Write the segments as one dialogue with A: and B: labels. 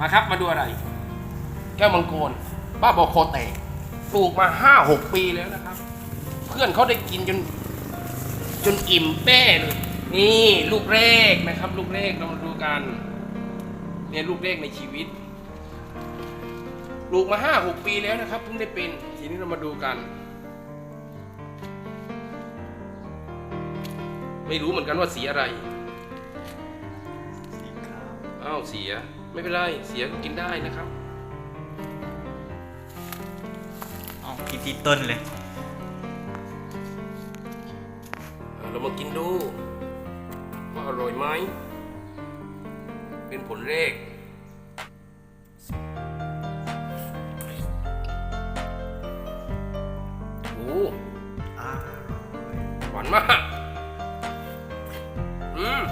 A: มาครับมาดูอะไร แก้วมังกรบ้าบอโคเตกปลูกมาห้าหกปีแล้วนะครับ เพื่อนเขาได้กินจน จนอิ่มแป้เลยนี่ลูกแรกนะครับ ลูกแรกเรามาดูกันเนี่ยลูกแรกในชีวิตปลูกมาห้าหกปีแล้วนะครับเพิ่งได้เป็นทีนี้เรามาดูกัน ไม่รู้เหมือนกันว่าสีอะไร
B: สีขาว
A: อ้าวเสีย ไม่เป็นไร เสียก็กินได้นะครับ
B: อ๋อกินที่ต้นเลย
A: เรามากินดู ว่าอร่อยไหม เป็นผลแรก โอ้
B: อร่อย
A: หวานมาก อืม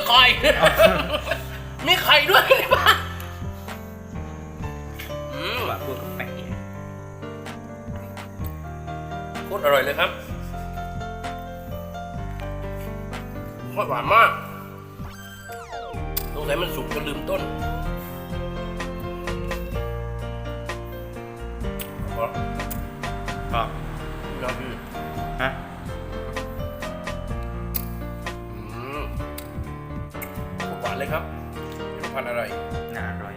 A: เจอไข่มีไข่ด้วยในบ้านอืม
B: ว่าพวกกับแปะ
A: โคตรอร่อยเลยครับโคตรหวานมากตรงไหนมันสุกจนลืมต้นพอ
B: ก็
A: แล้วพี่
B: ฮะ
A: เลยครับเป็นพันธุ์อะไร
B: น่าอร่อย